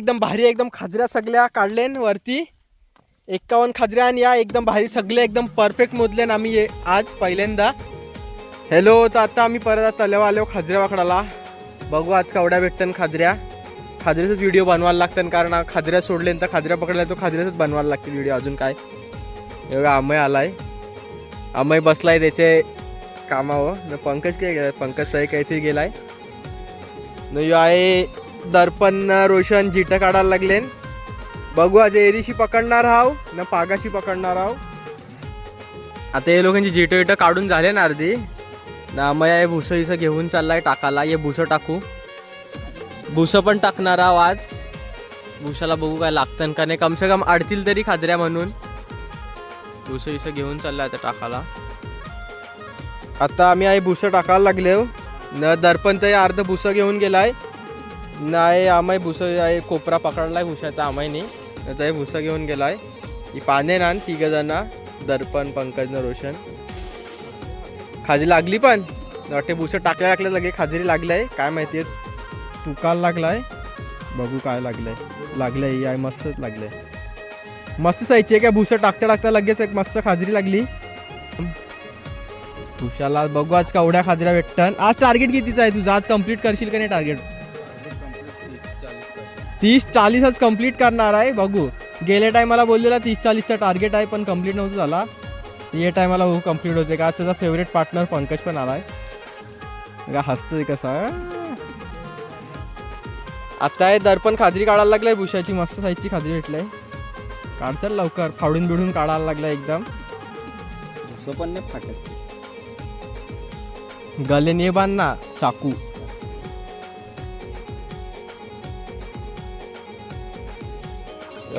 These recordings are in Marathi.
एकदम भारी एकदम खाजऱ्या सगळ्या काढलेन वरती. एक्कावन्न खाजऱ्या आणि या एकदम भारी सगळे एकदम परफेक्ट मोजलेन आम्ही आज पहिल्यांदा. हॅलो तर आता आम्ही परत आता तल्यावर आलो खाजऱ्या वाकडाला. बघू आज कवड्या भेटतं खाजऱ्या. खाजऱ्याचाच व्हिडिओ बनवायला लागतं कारण खाजऱ्या सोडले तर खाजऱ्या पकडल्या तो खाजऱ्याचाच बनवायला लागतील व्हिडिओ अजून काय. एवढा अमय आलाय. अमय बसलाय त्याचे कामावर. न पंकज काय गेलाय? पंकज ताई काहीतरी गेलाय. न ह्यो आहे दर्पण रोशन जिट काढायला लागले. बघू आज एरीशी पकडणार हाव न पागाशी पकडणार हाव आता हे लोकांची जिट विट काढून झाले ना अर्धी. ना मग हे भुसं इसं घेऊन चाललाय टाकाला हे भुसं टाकू. भुसं पण टाकणार आहो आज. भुसाला बघू काय लागतं का नाही. कम से कम अडतील तरी खाजऱ्या म्हणून. भुसं इसं घेऊन चाललाय आता टाकाला आता आम्ही आहे भुसं टाकायला लागले हो. न दर्पण तर अर्ध भुसं घेऊन गेलाय. नाही आम्ही भुसं आहे कोपरा पकडलाय भुसाचा आम्हानी त्याचा हे भुसं घेऊन गेलाय. ही पाने ना तिघ जण दर्पण पंकज न रोशन. खाजी लागली पण. वाटते भुसं टाकल्या टाकल्या लगे खाजरी लागलाय. काय माहिती तुकाल लागलाय? बघू काय लागलंय. लागलंय आहे मस्तच लागलंय. मस्त सायची आहे काय भुसं टाकता टाकता लगेच एक मस्त खाजरी लागली. भुशाला बघू आज कवड्या खाजऱ्या भेटतात. आज टार्गेट कितीचं आहे तुझं? आज कंप्लीट करशील का नाही टार्गेट तीस चाळीस आज कंप्लीट करणार आहे. बघू. गेल्या टायमाला बोललेला तीस चाळीसचा टार्गेट आहे पण कंप्लीट नव्हतं झाला. ये टायमाला हो कंप्लीट होते का आज त्याचा फेवरेट पार्टनर पंकज पण आलाय. का हसतोय कसा? आता आहे दर्पण खाजरी काढायला लागलाय. भुशाची मस्त साईजची खाजरी भेटलाय. काढचाल लवकर. फाडून बिडून काढायला लागलाय एकदम. तो पण नाही फाटत. गले ने बांध ना चाकू.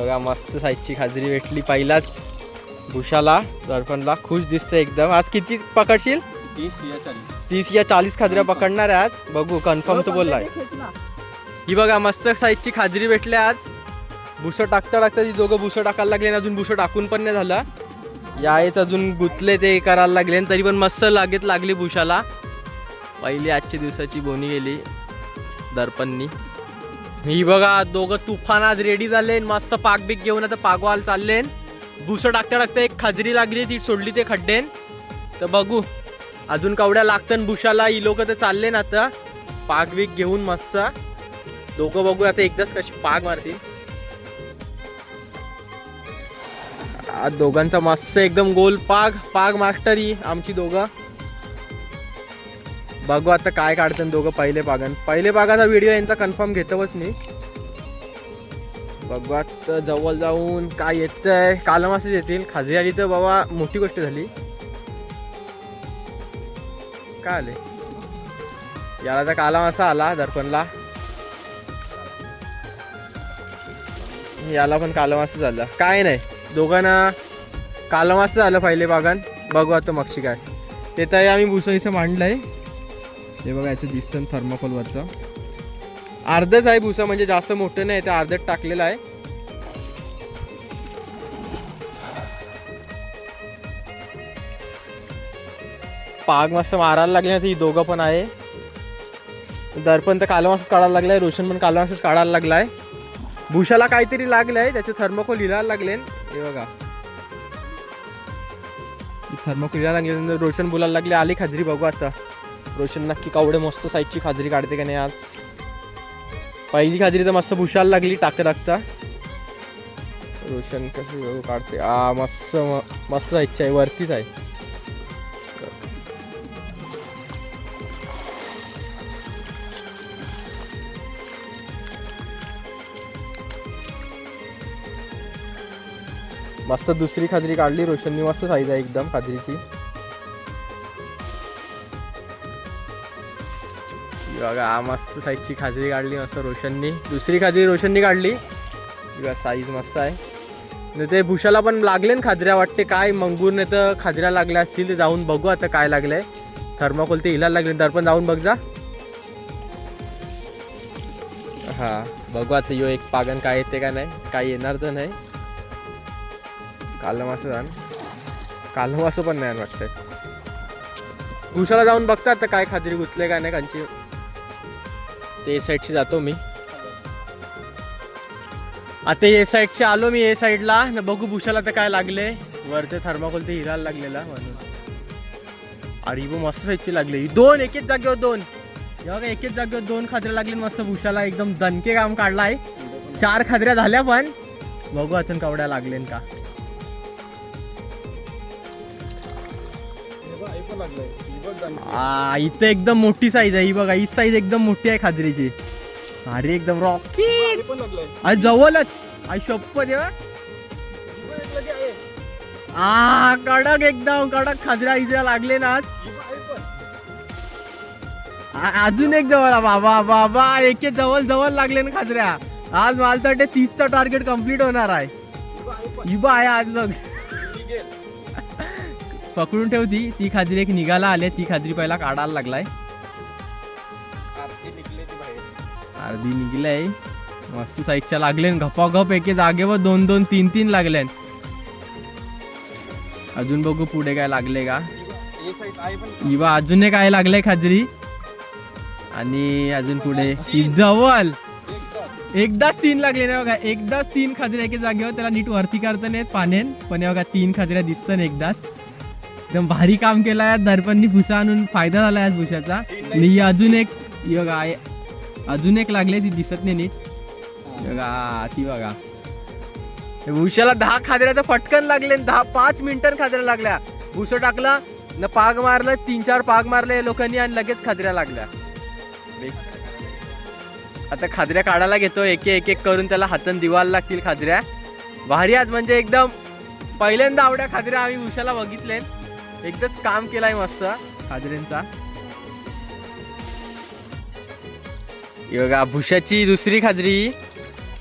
बघा मस्त साईजची खाजरी भेटली पहिलाच. भुशाला दर्पणला खुश दिसते एकदम. आज किती पकडशील? तीस या चाळीस. तीस या चाळीस खाजऱ्या पकडणार आहे आज. बघू कन्फर्म तर बोललाय. ही बघा मस्त साईजची खाजरी भेटली आज. भुसं टाकता टाकता ती दोघं भुसं टाकायला लागले आणि अजून भुसं टाकून पण नाही झालं. यायच अजून गुतले ते करायला लागले आणि तरी पण मस्त लागेत लागली भुशाला पहिली आजची दिवसाची बोनी गेली दर्पणनी. ही बघा दोघं तुफान आज रेडी झाले मस्त पाक बीक घेऊन आता पागवाल चालले भुसं टाकता टाकता एक खाजरी लागली ती सोडली ते खड्डेन. तर बघू अजून कवड्या लागतं भुशाला ही लोक तर चालले ना आता. पाक बीक घेऊन मस्त. दोघं बघू आता एकदाच कशी पाग मारतील. दोघांचा मस्त एकदम गोल पाग पाग मास्टर ही आमची दोघं. बघू आता काय काढतात दोघं पहिले पागन पहिले पागाचा व्हिडिओ यांचा कन्फर्म घेतोच मी. बघू आता जवळ जाऊन काय येतंय. कालमासच येतील. खाजी आली तर बाबा मोठी गोष्ट झाली. काय आले याला तर काला मासा आला दर्पणला. याला पण काला झालं. झाला काय नाही. दोघांना काला झालं पहिले बागान. बघू आता मक्षी काय. ते तर आम्ही भुसं मांडलं आहे हे बघा याचं दिसतं थर्माकोलवरचं अर्धच आहे भुसा म्हणजे जास्त मोठं नाही ते अर्धच टाकलेलं आहे. पाग मस्त मारायला लागले ना ती दोघं पण आहे. दर्पण तर कालमासच काढायला लागलाय रोशन पण कालमासच काढायला लागलाय. भुशाला काहीतरी लागलंय त्याचे थर्मोकोल लिहायला लागले हे बघा. थर्मोकोल लिहायला लागले रोशन बोलायला लागले आली खाजरी बघू आता. रोशन नक्की कावडे मस्त साईजची खाजरी काढते का नाही आज? पहिली खाजरी तर मस्त भुशाला लागली टाकता टाकता. रोशन कसं काढते? आ मस्त मस्त साईजची आहे वरतीच आहे. मस्त दुसरी खाजरी काढली रोशननी मस्त साईज आहे एकदम खाजरीची. बघा हा मस्त साईजची खाजरी काढली मस्त रोशननी. दुसरी खाजरी रोशननी काढली. बघा साईज मस्त आहे. ते भुशाला पण लागले ना खाजऱ्या वाटते काय मंगूर नाही तर खाजऱ्या लागल्या असतील ते जाऊन बघू आता काय लागलंय. थर्माकोल ते हिलायला लागले पण जाऊन बघ जा. हा बघू आता यो एक पागन काय येते का नाही. काय येणार तर नाही. कालम असं जाण कालम असं पण नाही वाटतंय. भुशाला जाऊन बघतात तर काय खाजरी गुतले काय नाही कांची ते साईडशी जातो मी. आता ए साईडशी आलो मी ए साईडला न बघू भूषाला तर काय लागले. वरचे थर्माकोल ते हिरायला लागलेला म्हणून. अरे ही मस्त साईडची लागली. दोन एकेच जागेवर दोन. जेव्हा एकेच जागेवर दोन खात्र्या लागले मस्त भूषाला. एकदम दणके काम काढलाय. चार खात्र्या झाल्या पण. बघू अजून कवड्या लागले का. आ, इथं एकदम मोठी साईज आहे. ही बघा ही साईज एकदम मोठी आहे खाजरीची. अरे एकदम रॉकेट अरे जवळच. आई आ कडक एकदम कडक खाजऱ्या इजऱ्या लागले ना आज. अजून एक जवळ. बाबा बाबा एक एक जवळ जवळ लागले ना खाजऱ्या. आज मला तर वाटते तीसचं टार्गेट कंप्लीट होणार आहे. इबा आहे आज बघ. पकडून ठेवती. ती खाजरी एक निघाला आले. ती खाजरी पहिला काढायला लागलाय. अर्धी निघलंय. मस्त साईडच्या लागले घपाघप एके जागेवर दोन दोन तीन तीन लागले अजून बघू पुढे काय लागले का. इवा अजून काय लागले खाजरी. आणि अजून पुढे जवळ. एकदाच तीन लागले ना बघा. एकदाच तीन खाजऱ्या एके जागेवर. त्याला नीट वरती करता नाहीत पाण्यान. पण हे बघा तीन खाजऱ्या दिसत ना एकदाच. एकदम भारी काम केलं आहे. दर्पणनी भुसा आणून फायदा झाला आहे भुसाचा. आणि अजून एक बघा अजून एक लागले ती दिसत नाही नीट. बघा ती बघा. भुशाला दहा खाजऱ्या तर फटकन लागले आणि दहा पाच मिनिटं खाजऱ्या लागल्या. भुसं टाकला न पाग मारलं तीन चार पाग मारले लोकांनी आणि लगेच खाजऱ्या लागल्या. आता खाजऱ्या काढायला घेतो एक एक एक करून त्याला हातन दिवायला लागतील खाजऱ्या भारी आज म्हणजे एकदम पहिल्यांदा आवड्या खाजऱ्या आम्ही उशाला बघितले एकदाच काम केलाय मस्त. खाजऱ्यांचा ही बघा भुशाची दुसरी खाजरी.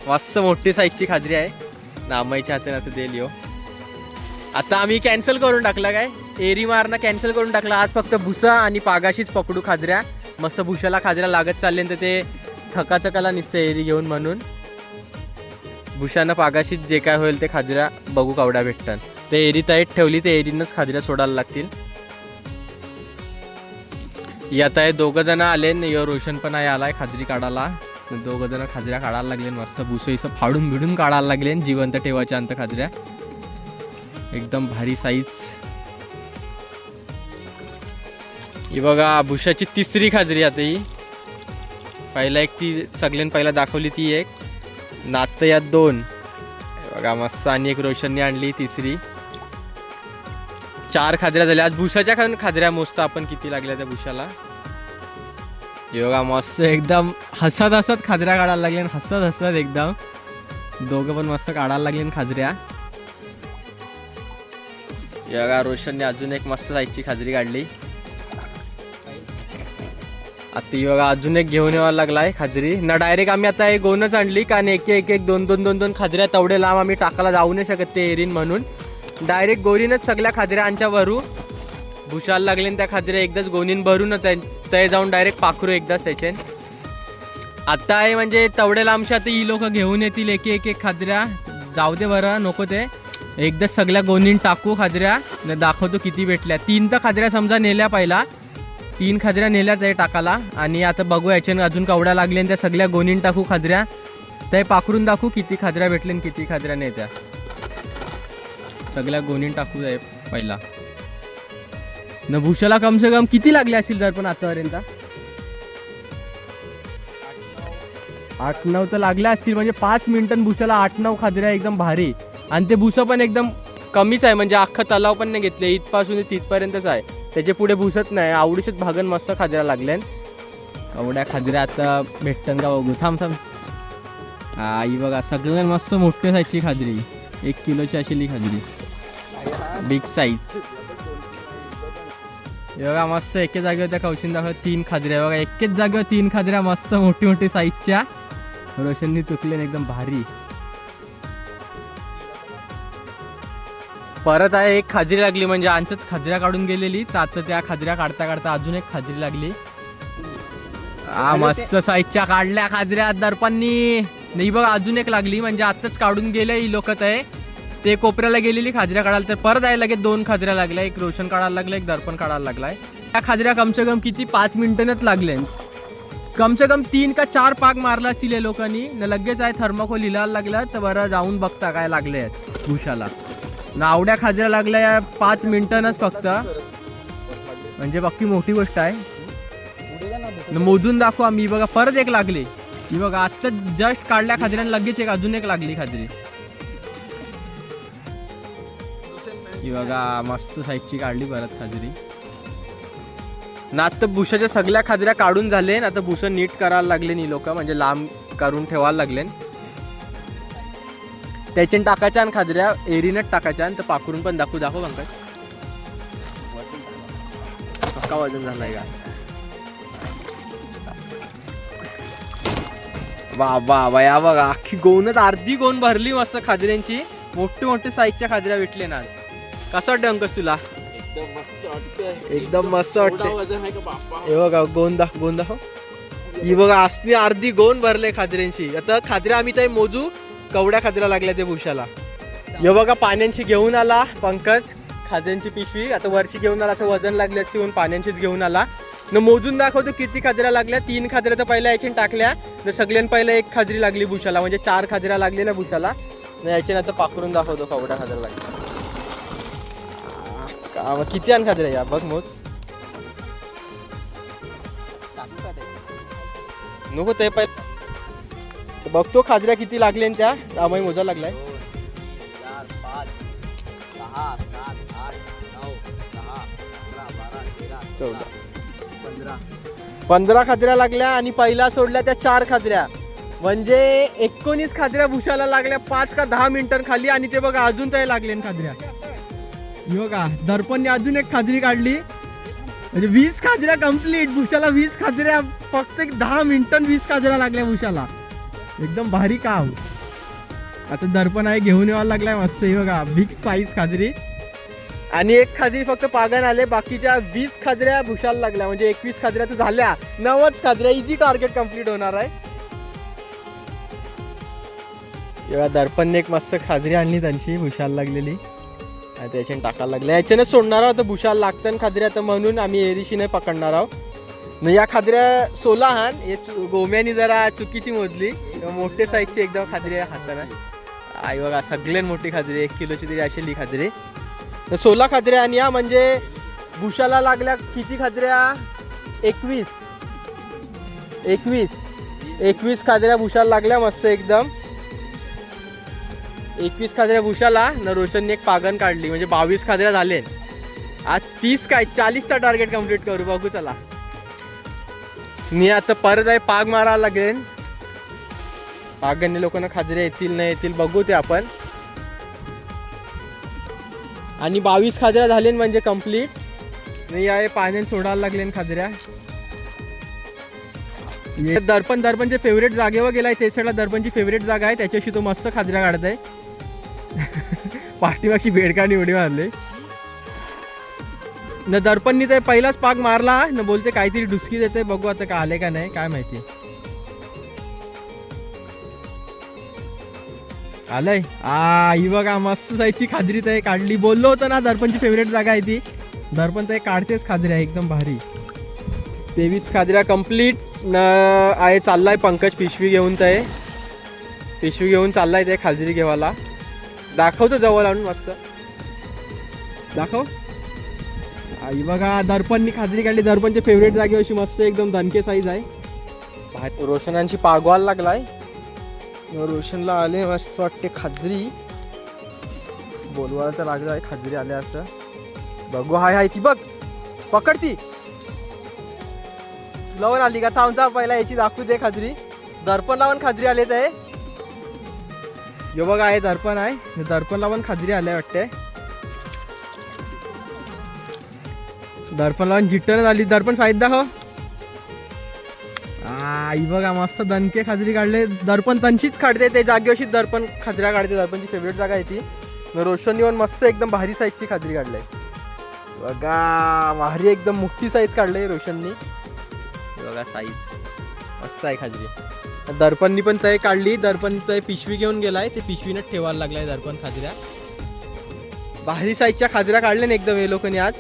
मस्त मोठी साईजची खाजरी आहे. नामाईच्या हाताने आता देईल यो. आता आम्ही कॅन्सल करून टाकला काय? एरी मारणं कॅन्सल करून टाकला. आज फक्त भुसा आणि पागाशीच पकडू खाजऱ्या. मस्त भुशाला खाजऱ्या लागत चालले तर ते थकाचकाला निसते एरी घेऊन म्हणून. भुशानं पागाशीच जे काय होईल ते खाजऱ्या बघू कावड्या भेटतात. ते एरी ताईट ठेवली ते एरीनंच खाजऱ्या सोडायला लागतील. यात आहे दोघं जण आले यो रोशन पण आहे आलाय खाजरी काढायला. दोघं जण खाजऱ्या काढायला लागले मस्त भुसं इसं फाडून भिडून काढायला लागले जिवंत ठेवायच्या अंत खाजऱ्या. एकदम भारी साईज ही बघा भुशाची तिसरी खाजरी आता ही. पहिला एक ती सगळ्यां पहिला दाखवली ती एक. नात यात दोन. बघा मस्त. आणि एक रोशनने आणली तिसरी. चार खाजऱ्या झाल्या. आज भुसाच्या खाऊन खाजऱ्या मोजतो आपण किती लागल्या त्या भुशाला. योगा मस्त एकदम हसत हसत खाजऱ्या काढायला लागले आणि हसत हसत एकदम दोघं पण मस्त काढायला लागले खाजऱ्या. योगा रोशनने अजून एक मस्त साईजची खाजरी काढली. आता योगा अजून एक घेऊन यावा लागलाय खाजरी. ना डायरेक्ट आम्ही आता एक गोनच आणली कारण एक एक एक दोन दोन दोन दोन खाजऱ्या तेवढे लांब आम्ही टाकायला जाऊ नाही शकत ते एरीन म्हणून. डायरेक्ट गोरीनच सगळ्या खाजऱ्या आमच्या भरू भुशाला लागले आणि त्या खाजऱ्या एकदाच गोनीन भरून तय जाऊन डायरेक्ट पाखरू एकदाच त्याचे आत्ता आहे म्हणजे तेवढे लांबशा आता ही लोक घेऊन येतील एक एक एक खाजऱ्या. जाऊ दे बरं नको ते. एकदाच सगळ्या गोनीन टाकू खाजऱ्या. न दाखवतो किती भेटल्या. तीन तर खाजऱ्या समजा नेल्या पहिला. तीन खाजऱ्या नेल्या ते टाकाला. आणि आता बघू याच्यानं अजून कवड्या लागल्या आणि त्या सगळ्या गोनीन टाकू खाजऱ्या. ते पाखरून दाखवू किती खाजऱ्या भेटल्या किती खाजऱ्या नेत्या. सगळ्या गोनीन टाकू जाय पहिला. न भुशाला कम से कम किती लागले असतील जर पण आतापर्यंत? आठ नऊ. तर लागल्या असतील म्हणजे पाच मिनिटं भुसाला आठ नऊ खाजऱ्या एकदम भारी. आणि ते भुसं पण एकदम कमीच आहे म्हणजे अख्खा तलाव पण नाही घेतले इथपासून ते तिथपर्यंतच आहे. त्याच्या पुढे भुसत नाही आवडीचेच भागन मस्त खाजऱ्या लागल्यान. एवढ्या खाजऱ्या आता भेटतात का बघू थांब थांब. आई बघा सगळ्यात मस्त मोठ्या साईजची खाजरी एक किलोची असेल खाजरी. बिग साईज बघा मस्त एके जागेवर त्या कौशिन दाखव तीन खाजऱ्या बघा एकेच जागेवर तीन खाजऱ्या मस्त मोठी मोठी साईजच्या रोशननी तुकले एकदम भारी. परत आहे एक खाजरी लागली म्हणजे आमच्याच खाजऱ्या काढून गेलेली. तर आता त्या खाजऱ्या काढता काढता अजून एक खाजरी लागली. हा मस्त साईजच्या काढल्या खाजऱ्या दर्पांनी नाही बघा अजून एक लागली म्हणजे आताच काढून गेले ही लोक आहे ते कोपऱ्याला गेलेली खाजऱ्या काढायला तर परत आहे लगेच दोन खाजऱ्या लागल्या एक रोशन काढायला लागलं एक दर्पण काढायला लागलाय. त्या खाजऱ्या कमसे कम किती? पाच मिनिटांच लागले. कम से कम तीन का चार पाक मारला असतील या लोकांनी. न लगेच आहे थर्माकोल लिहायला लागला तर बरं जाऊन बघता काय लागले आहेत भुशाला नावड्या खाजऱ्या लागल्या या पाच मिनिटांच फक्त. म्हणजे बाकी मोठी गोष्ट आहे. न मोजून दाखवा मी बघा परत एक लागली. मी बघा आत्ता जस्ट काढल्या खाजऱ्याने लगेच एक अजून एक लागली खाजरी. ही बघा मस्त साईजची काढली परत खाजरी. ना आता भुशाच्या सगळ्या खाजऱ्या काढून झाले ना आता भुसं नीट करायला लागले नी लोक म्हणजे लांब करून ठेवायला लागले त्याच्यान टाकायच्या आणि खाजऱ्या एरीनच टाकायच्या आणि तर पाखरून पण दाखवू दाखव पंकज. पक्का वजन झालाय का? वा वा वा या बघा अख्खी गोवनच अर्धी गोण भरली मस्त खाजऱ्यांची. मोठी मोठी साईजच्या खाजऱ्या भेटले ना आज. कसं वाटतं अंकस तुला? एकदम मस्त वाटतंय. एकदम मस्त वाटते हे बघा गोंद दाख गोंद दाखव. ही बघा असली अर्धी गोण भरले खाजऱ्यांची आता खाजऱ्या आम्ही ते मोजू कवड्या खाजऱ्या लागल्या ते भुशाला. हे बघा पाण्यांची घेऊन आला पंकज खाजऱ्यांची पिशवी. आता वर्षी घेऊन आला असं वजन लागले असते म्हणून पाण्यांचीच घेऊन आला. न मोजून दाखवतो किती खाजऱ्या लागल्या. तीन खाजऱ्या तर पहिल्या याच्याने टाकल्या. न सगळ्यां पहिलं एक खाजरी लागली भुशाला. म्हणजे चार खाजऱ्या लागलेल्या भुशाला. न याच्याने आता पाकडून दाखवतो कवड्या खाजऱ्या लागल्या. का मग किती आण खाजऱ्या या बघ मोज नको ते पहिले बघतो खाजऱ्या किती लागले त्या आम्ही मोजा लागलाय चार पाच सहा सात आठ नऊ दहा अकरा बारा तेरा चौदा. पंधरा पंधरा खाजऱ्या लागल्या आणि पहिला सोडल्या त्या चार खाजऱ्या म्हणजे एकोणीस खाजऱ्या भुशाला लागल्या पाच का दहा मिनिटं खाली आणि ते बघा अजून त्या लागले खाजऱ्या हो योगा दर्पणने अजून एक खाजरी काढली. म्हणजे वीस खाजऱ्या कंप्लीट भूषाला वीस खाजऱ्या फक्त एक दहा मिनिटं वीस खाजऱ्या लागल्या भूषाला. एकदम भारी काम. आता दर्पण आहे घेऊन यावं लागलाय मस्त. हे बघा बिग साईज खाजरी. आणि एक खाजरी फक्त पागण आले. बाकीच्या वीस खाजऱ्या भुशाला लागल्या. म्हणजे एकवीस खाजऱ्या तर झाल्या. नवच खाजऱ्या इझी टार्गेट कंप्लीट होणार आहे. एवढा दर्पणने एक मस्त खाजरी आणली त्यांची भुशाला लागलेली. आणि त्याच्याने टाकायला लागलं. याच्याने सोडणार आहोत भुशाला लागतं खाजऱ्या तर म्हणून आम्ही एरीशी नाही पकडणार आहोत. या खाजऱ्या सोला हान हे गोम्यानी जरा चुकीची मोजली. मोठे साईजची एकदम खाजरी आहे आई बघा सगळ्यात मोठी खाजरी एक किलोची तरी असेल खाजरी. तर सोला खाजऱ्या आणि या म्हणजे भुशाला लागल्या किती खाजऱ्या? एकवीस. एकवीस. एकवीस खाजऱ्या भुशाला लागल्या मस्त एकदम. एकवीस खाजऱ्या भूषाला न रोशनने एक पागण काढली म्हणजे बावीस खाजऱ्या झाले. आज तीस काय चाळीसचा टार्गेट कंप्लीट करू बघू चला. मी आता परत आहे पाग मारायला लागेल पागणने लोकांना खाजऱ्या येतील नाही येतील बघू ते आपण. आणि बावीस खाजऱ्या झाले म्हणजे कंप्लीट नाही आहे पाण्याने सोडायला लागले खाजऱ्या. दर्पण दर्पणचे फेवरेट जागेवर गेलाय ते साईडला दर्पणची फेवरेट जागा आहे त्याच्याशी तो मस्त खाजऱ्या काढत आहे पाठीमागची बेडकाने उडी मारली. न दर्पणनी ते पहिलाच पाक मारला. न बोलते काहीतरी डुसकी देते. बघू आता का आले का नाही काय माहिती. आलंय. आ ही बघा मस्त जायची खाजरी तर काढली. बोललो होतं ना दर्पणची फेवरेट जागा आहे ती. दर्पण तर काढतेच खाजरी आहे एकदम भारी. तेवीस खाजऱ्या कंप्लीट न आहे चाललाय पंकज पिशवी घेऊन ते. पिशवी घेऊन चाललाय ते खाजरी घेवायला. दाखवतो जवळ आणून मस्त. दाखव. आई बघा दर्पणनी खाजरी काढली. दर्पणच्या फेवरेट जागे अशी मस्त एकदम दणके साईज आहे. रोशनांशी रोशनांची पागवायला लागलाय. रोशनला आले मस्त वाटते खाजरी बोलवायला तर लागलं आहे खाजरी आले असं. बघू हाय हाय ती बघ. पकड ती. लावून आली का? थांब थांब पहिला याची दाखवू दे खाजरी दर्पण लावून खाजरी आले ते यो बघा आहे दर्पण आहे. दर्पण पण खाजरी आल्या वाटते दर्पण लावून जिट्टन आली. दर्पण साईड दाखव. आई बघा मस्त दणके खाजरी काढले. दर्पण त्यांचीच काढते ते जागेवशी दर्पण खाजऱ्या काढते. दर्पणची फेवरेट जागा आहे ती. रोशनी पण मस्त एकदम भारी साईजची खाजरी काढले बघा भारी एकदम मोठी साईज काढले रोशननी. बघा साईज मस्त आहे खाजरी दर्पणनी पण तय काढली. दर्पण तय पिशवी घेऊन गेलाय. ते पिशवीनच ठेवायला लागलाय दर्पण खाजऱ्या. भारी साईजच्या खाजऱ्या काढल्या ना एकदम हे लोकांनी आज.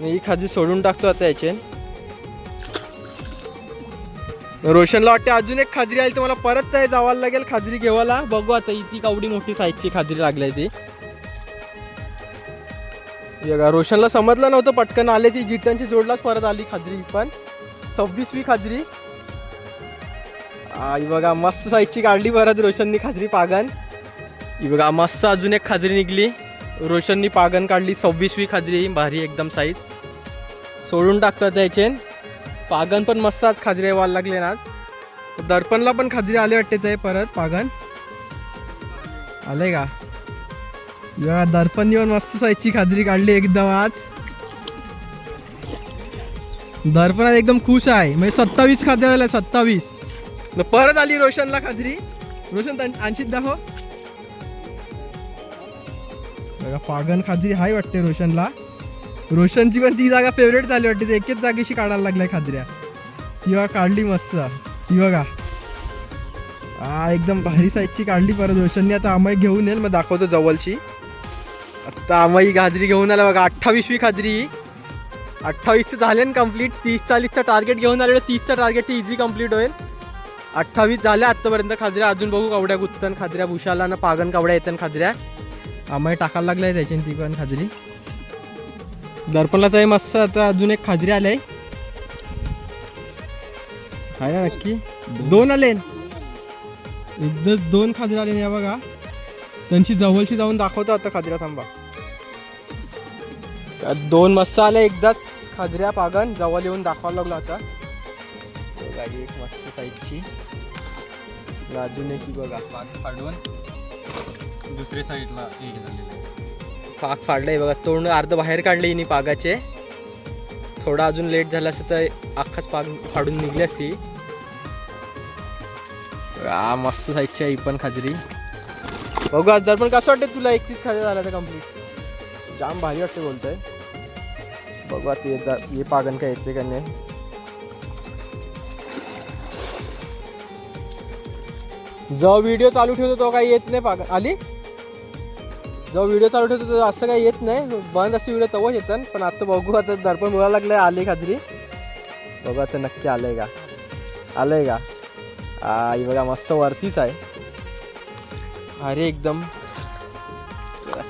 ही खाजरी सोडून टाकतो आता याचे. रोशनला वाटते अजून एक खाजरी आली तर मला परत ते जावायला लागेल खाजरी घेवायला. बघू आता इतकी कावडी मोठी साईजची खाजरी लागली ती. रोशनला समजलं नव्हतं पटकन आले ती. जिटांची जोडलाच परत आली खाजरी पण. सव्वीसवी खाजरी. आई बघा मस्त साईजची काढली परत रोशननी खाजरी पागन. ही बघा मस्त अजून एक खाजरी निघली. रोशननी पागन काढली सव्वीसवी खाजरी भारी एकदम साईज सोडून टाकतात त्याचे पागन पण मस्त आज खाजरे व्हायला लागले ना आज. दर्पणला पण खाजरी आले वाटते ते परत पागन. आले का? या दर्पण येऊन मस्त साईजची खाजरी काढली एकदम आज. दर्पण एकदम खुश आहे. म्हणजे सत्तावीस खाद्या झाल्या सत्तावीस. न परत आली रोशनला खाजरी रोशन आणशीत दाखव. बघा पागन खाजरी हाय वाटते रोशनला. रोशनची पण ती जागा फेवरेट झाली वाटते. ती एकेच जागेशी काढायला लागल्या खाजऱ्या ती बघा काढली मस्त. ती बघा. हा एकदम भारी साईजची काढली परत रोशनने. आता आम्ही घेऊन येईल मग दाखवतो जवळची. आता आमाई गाजरी घेऊन आला बघा अठ्ठावीसवी खाजरी अठ्ठावीसचं झाले ना कंप्लीट तीस चाळीसचं टार्गेट घेऊन आलेलं तीसचं टार्गेट इझी कंप्लीट होईल. अठ्ठावीस झाल्या आत्तापर्यंत खाजऱ्या. अजून बघू कावड्या गुत्तन खाजऱ्या भुशाला ना पागन कावड्या येतन खाजऱ्या. आम्ही टाकायला लागलाय त्याची ती पण खाजरी. दर्पणला तर मस्त. आता अजून एक खाजरी आले आहे. ना नक्की? दोन आले. एकदा दोन खाजरे आले या बघा. त्यांची जवळशी जाऊन दाखवतो आता खाजऱ्या थांबा. दोन मस्त आले एकदाच. खाजऱ्या पागन जवळ येऊन दाखवायला लागलो आता. ही एक मस्त साईजची आणि अजून एक बघा. पाच काढून दुसऱ्या साईडला एक झालेलं. पाक फाडलंय बघा तोंड अर्ध बाहेर काढले हिने पागाचे. थोडा अजून लेट झाला असतं तर अख्खाच पाग फाडून निघली असती. मस्त साईजची ही पण खाजरी. बघू आज पण कसं वाटतं तुला? एकतीस खाजरी झाला तर कंप्लीट जाम भारी वाटते बोलतोय. बघू आता हे पागन काय येते का नाही. जो व्हिडिओ चालू ठेवतो तो काही येत नाही पाग आली? जो व्हिडिओ चालू ठेवतो तो असं काही येत नाही. बंद असे व्हिडिओ तवच येतात पण आता बघू आता दर्पण बोलायला लागलं आले खाजरी बघू आता नक्की आलंय का? आलंय का? आई बघा मस्त वरतीच आहे. अरे एकदम.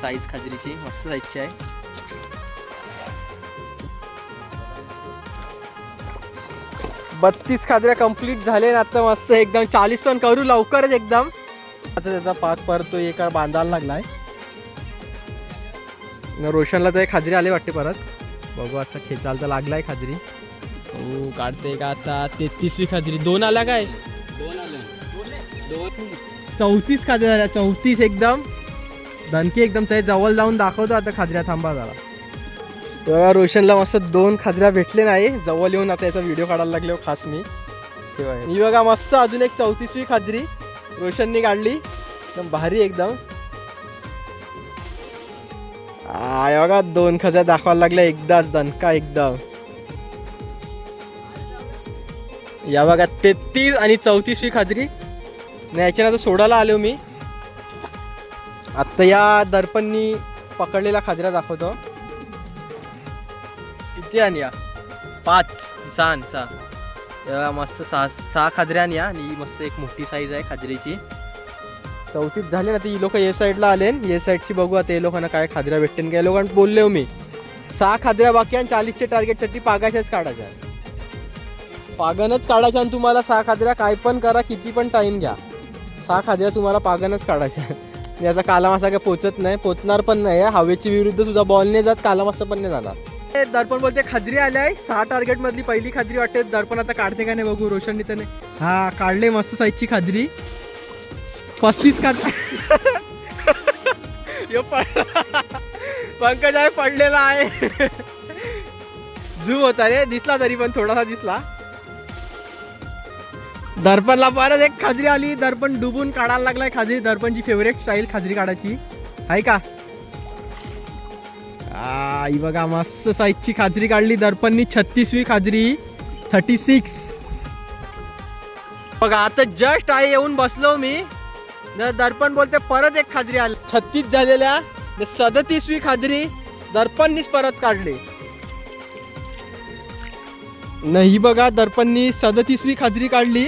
साईज खाजरीची मस्त साईजची आहे. बत्तीस खाजऱ्या कंप्लीट झाले ना आता मस्त एकदम चाळीस पण करू लवकरच एकदम. आता त्याचा पाक परत तो एका बांधायला लागलाय. न रोशनला तर एक खाजरी आले वाटते परत. बघू आता खेचाल तर लागलाय खाजरी. हो काढते का आता? तेहतीसवी खाजरी. दोन आल्या काय? दोन आले दोन चौतीस खाजऱ्या झाल्या चौतीस एकदम. धनकी एकदम त्या जवळ जाऊन दाखवतो आता खाजऱ्या थांबा जरा. तेव्हा रोशनला मस्त दोन खाजऱ्या भेटले नाही. जवळ येऊन आता याचा व्हिडिओ काढायला लागले हो खास मी. तेव्हा ही. बघा मस्त अजून एक चौतीसवी खाजरी रोशननी काढली. एकदम भारी एकदम. बघा दोन खजा दाखवायला लागल्या एकदाच दणका एकदम. या बघा तेहतीस आणि चौतीसवी खाजरी. नाही याच्यानंतर सोडायला आलो मी. आत्ता या दर्पणनी पकडलेला खाजरा दाखवतो. किती आणि या. पाच. सहा आणि सहा हे मस्त सहा सहा खाजऱ्या आणि या. आणि ही मस्त एक मोठी साईज आहे खाजरीची. चौथीत झाले ना ते. लोक ये साईडला आले ये साईडची बघू आता हे लोकांना काय खाजऱ्या भेटते काय लोकांना बोलले हो मी. सहा खाजऱ्या बाकी आणि चाळीसचे टार्गेटसाठी पागाच्याच काढायच्या पागनच काढायच्या आणि तुम्हाला सहा खाजऱ्या काय पण करा किती पण टाईम घ्या. सहा खाजऱ्या तुम्हाला पागनच काढायच्या याचा कालामासा काय पोचत नाही. पोचणार पण नाही हवेची विरुद्ध तुझा बॉल नाही जात कालामासा पण नाही जाणार. दर्पण बोलते खाजरी आलाय सहा टार्गेट मधली पहिली खाजरी वाटते. दर्पण आता काढते का नाही बघू रोशन त्याने. हा काढले मस्त साईजची खाजरी. पस्तीस का यो पंकज आहे पडलेला आहे. झू होता रे दिसला तरी पण थोडासा दिसला. दर्पणला परत एक खाजरी आली. दर्पण डुबून काढायला लागलाय खाजरी. दर्पणची फेवरेट स्टाईल खाजरी काढायची. आहे का? आई बघा मस्त साईजची खाजरी काढली. दर्पणनी छत्तीसवी खाजरी. थर्टी सिक्स बघा आता जस्ट आहे येऊन बसलो मी. न दर्पण बोलते परत एक खाजरी आली. छत्तीस झालेल्या सदतीसवी खाजरी. दर्पणनीच परत काढली. नाही ही बघा दर्पणनी सदतीसवी खाजरी काढली.